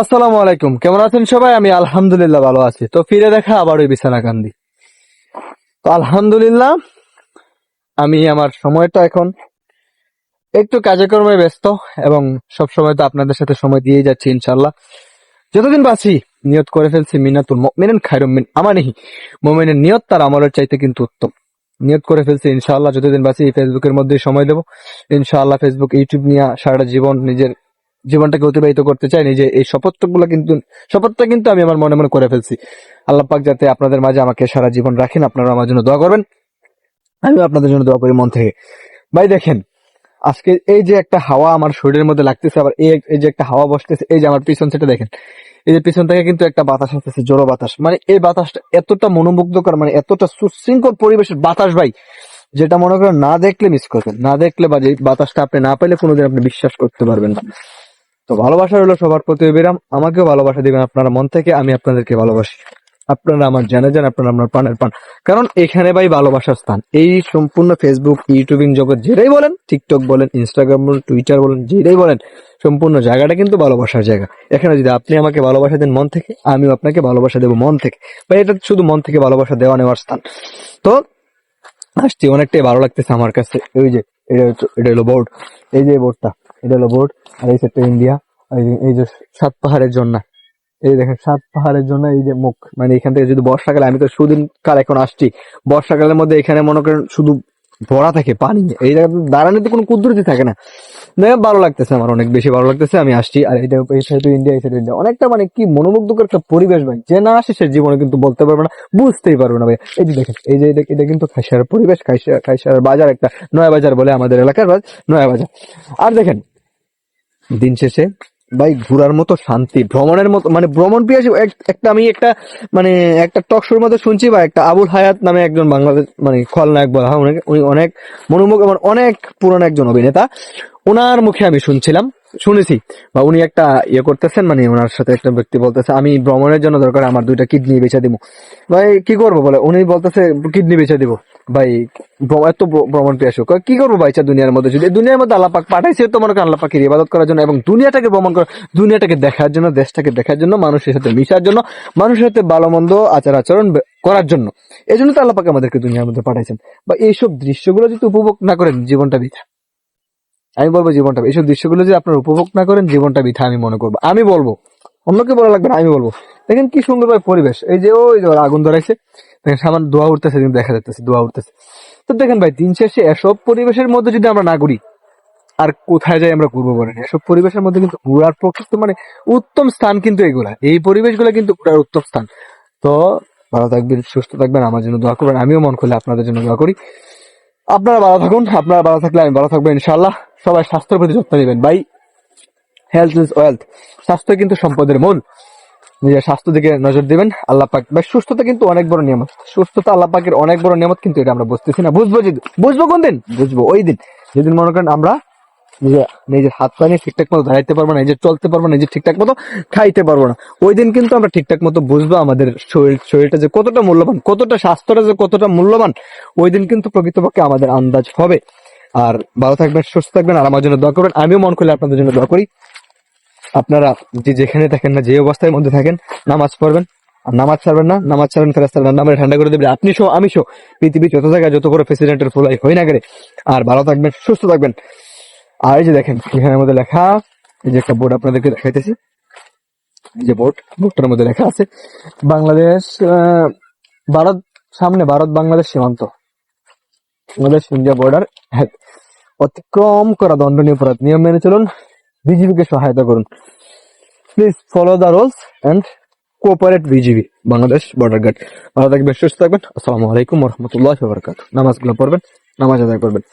আসসালামু আলাইকুম। কেমন আছেন সবাই? আমি আলহামদুলিল্লাহ ভালো আছি। তো ফিরে দেখা আবার ওই বিছানা কান্দি। তো আলহামদুলিল্লাহ, আমি আমার সময়টা এখন একটু কাজে কর্মে ব্যস্ত এবং সব সময় তো আপনাদের সাথে সময় দিয়েই যাচ্ছি ইনশাল্লাহ যতদিন বাঁচি, নিয়ত করে ফেলছি মিনাতুল মিনেন খাইরুম মিন আমানিহি। মোমেনের নিয়ত তার আমলের চাইতে কিন্তু উত্তম। নিয়ত করে ফেলছি ইনশাআল্লাহ, যতদিন বাঁচি ফেসবুকের মধ্যে সময় দেবো। ইনশাআল্লাহ ফেসবুক ইউটিউব নিয়ে সারাটা জীবন নিজের জীবনটাকে অতিবাহিত করতে চাই নিজে এই শপথগুলো কিন্তু, শপথটা কিন্তু আমি আমার মনে মনে করে ফেলছি। আল্লাহ পাক যাতে আপনাদের মাঝে আমাকে সারা জীবন রাখেন, আপনারা আমার জন্য দোয়া করবেন। আমিও আপনাদের জন্য দোয়া করি মন থেকে। ভাই দেখেন, আজকে এই যে একটা হাওয়া আমার শরীরের মধ্যে লাগতেছে, আবার এই যে একটা হাওয়া বসতেছে, এই যে আমার পিছন সেটা দেখেন, এই যে পিছন থেকে কিন্তু একটা বাতাস আসতেছে জোরো বাতাস। মানে এই বাতাসটা এতটা মনোমুগ্ধকর মানে এতটা সুশৃঙ্খল পরিবেশের বাতাস ভাই, যেটা মনে করেন না দেখলে মিস করবেন, না দেখলে বা যে বাতাসটা আপনি না পেলে কোনোদিন আপনি বিশ্বাস করতে পারবেন না। তো ভালোবাসা হলো সবার প্রতি বিরাম আমাকেও ভালোবাসা দিবেন আপনারা মন থেকে, আমি আপনাদেরকে ভালোবাসি। আপনারা আমার জানে যান, আপনারা আমার পানের পান। কারণ এখানে ভাই ভালোবাসার স্থান। এই সম্পূর্ণ ফেসবুক ইউটিউবিং জগৎ যেটাই বলেন টিকটক বলেন ইনস্টাগ্রাম বলেন টুইটার বলেন, যেটাই বলেন, সম্পূর্ণ জায়গাটা কিন্তু ভালোবাসার জায়গা। এখানে যদি আপনি আমাকে ভালোবাসা দেন মন থেকে, আমিও আপনাকে ভালোবাসা দেবো মন থেকে। বা এটা শুধু মন থেকে ভালোবাসা দেওয়া নেওয়ার স্থান। তো, আসছি, অনেকটাই ভালো লাগতেছে আমার কাছে। ওই যে, এটা এটা হলো বোর্ড এই যে বোর্ডটা এটা হলো বোর্ড আর এই সেটটা ইন্ডিয়া এই যে- সাত পাহাড়ের জন্য এই দেখেন, সাত পাহাড়ের জন্য এই যে মুখ। মানে এখান থেকে যদি বর্ষাকালে আমি তো সুদিন কাল এখন আসছি। বর্ষাকালের মধ্যে এখানে মনে করেন শুধু ভরা থাকে, পানি এই জায়গাতে দাঁড়ানোতে কোনো কুদরতি থাকে না। দেখে ভালো লাগতেছে আমার, অনেক বেশি ভালো লাগতেছে, আমি আসছি। আর এটা এই সাইড ইন্ডিয়া, এই সাইড ইন্ডিয়া। অনেকটা মানে কি মনোমুগ্ধকর একটা পরিবেশ ভাই। যে না আসে, সে জীবনে কিন্তু বলতে পারবে না, বুঝতেই পারবে না ভাই। এই যে দেখেন, এই যে এটা- কিন্তু খাইসার পরিবেশ খাইসার খাইসার বাজার একটা, নয়া বাজার বলে আমাদের এলাকার, নয়া বাজার। আর দেখেন দিন শেষে। ভাই, ঘোরার মতো শান্তি, ভ্রমণের মতো মানে ভ্রমণ পিয়াসী এক- একটা আমি একটা মানে একটা টক শোর মধ্যে শুনছি বা একটা আবুল হায়াত নামে একজন বাংলাদেশ মানে খলনায়ক বলা হয় উনি অনেক মনোমুখ মানে অনেক পুরনো একজন অভিনেতা। ওনার মুখে আমি শুনছিলাম, শুনেছি। বা উনি একটা ইয়ে করতেছেন মানে ওনার সাথে একটা ব্যক্তি বলতেছে, আমি ভ্রমণের জন্য দরকার, আমার দুইটা কিডনি বেচে দিব। ভাই, কি করব বলে? উনি বলতেছে কিডনি বেচে দিব। ভাই এত ভ্রমণ পেয়ে আসুক কি করব ভাই দুনিয়ার মধ্যে? যদি দুনিয়ার মধ্যে আল্লাহ পাক পাঠাইছে, তো মনে করেন আল্লাহ পাকের ইবাদত করার জন্য এবং দুনিয়াটাকে ভ্রমণ করা দুনিয়াটাকে দেখার জন্য, দেশটাকে দেখার জন্য, মানুষের সাথে মিশার জন্য, মানুষের সাথে ভালো মন্দ আচার আচরণ করার জন্য। এই জন্য তো আল্লাহ পাক আমাদেরকে দুনিয়ার মধ্যে পাঠাইছেন। বা এইসব দৃশ্যগুলো যদি উপভোগ না করেন, জীবনটা বৃথা। আমি বলব জীবনটা এইসব দৃশ্যগুলো যদি আপনার উপভোগ না করেন, জীবনটা বৃথা, আমি মনে করব। আমি বলব। অন্যকে বলা লাগবে না, আমি বলব। দেখেন কি সুন্দর ভাই পরিবেশ। এই যে ওই যে আগুন ধরাইছে, দেখেন সামান্য দোয়া উঠতেছে দেখা যাচ্ছে দোয়া উঠতেছে। তো দেখেন ভাই, দিন শেষে এসব পরিবেশের মধ্যে যদি আমরা না ঘুরি, আর কোথায় যাই আমরা ঘুরবো বলেন? এসব পরিবেশের মধ্যে কিন্তু ঘোরার প্রকৃত মানে উত্তম স্থান কিন্তু এগুলা। এই পরিবেশগুলো কিন্তু ঘোরার উত্তম স্থান। তো ভালো থাকবেন, সুস্থ থাকবেন, আমার জন্য দোয়া করবেন। আমিও মন খুলে আপনাদের জন্য দোয়া করি। আপনারা ভালো থাকুন, আপনারা ভালো থাকলে আমি ভালো থাকব ইনশাল্লাহ সবাই স্বাস্থ্যের প্রতি যত্ন নেবেন। ভাই হেলথ ইজ ওয়েলথ স্বাস্থ্য কিন্তু সম্পদের মূল। নিজের স্বাস্থ্য দিকে নজর দিবেন, আল্লাহ পাক ভাই, সুস্থতা কিন্তু অনেক বড় নিয়ামত। সুস্থতা আল্লাহ পাকের অনেক বড় নিয়ামত কিন্তু এটা আমরা বুঝতেছি না। বুঝব যদি বুঝব কোন দিন? বুঝব ওই দিন। যেদিন মনে করেন আমরা নিজে- নিজের হাত পা নিয়ে ঠিকঠাক মতো দাঁড়াইতে পারব না, নিজে চলতে পারব না, নিজে ঠিকঠাক মতো খাইতে পারব না। ওই দিন কিন্তু আমরা ঠিকঠাক মতো বুঝব আমাদের শরীর শরীরটা যে কতটা মূল্যবান, কতটা স্বাস্থ্যটা যে কতটা মূল্যবান, ওই দিন কিন্তু প্রকৃতপক্ষে আমাদের আন্দাজ হবে। আর ভালো থাকবেন, সুস্থ থাকবেন, আর আমার জন্য দোয়া করবেন। আমিও মন করলে আপনাদের জন্য দোয়া করি। আপনারা যে যেখানে থাকেন না, যে অবস্থার মধ্যে থাকেন, নামাজ পড়বেন। আর নামাজ ছাড়বেন না, নামাজ ছাড়বেন ফেরাস্তার নামে ঠান্ডা করে দেবেন। আপনি সহ, আমি সহ পৃথিবী যত জায়গায় যত করে প্রেসিডেন্টের ফুলাই হই না গেলে আর ভালো থাকবেন, সুস্থ থাকবেন। আর এই যে দেখেন, এখানের মধ্যে লেখা, এই যে একটা বোর্ড আপনাদেরকে দেখাইতেছি। যে বোর্ড, বোর্ডটার মধ্যে লেখা আছে, বাংলাদেশ ভারত, সামনে ভারত, বাংলাদেশ সীমান্ত। বাংলাদেশ ইন্ডিয়া বর্ডার হ্যাঁ অতিক্রম করা দণ্ডনীয় অপরাধ। নিয়ম মেনে চলুন বিজিবিকে সহায়তা করুন। Please follow the rules and cooperate BGB, Bangladesh border guard ভালো থাকবেন, সুস্থ থাকবেন। আসসালামু আলাইকুম রহমতুল্লাহ বরকাত নামাজগুলো পড়বেন, নামাজ আদায় করবেন।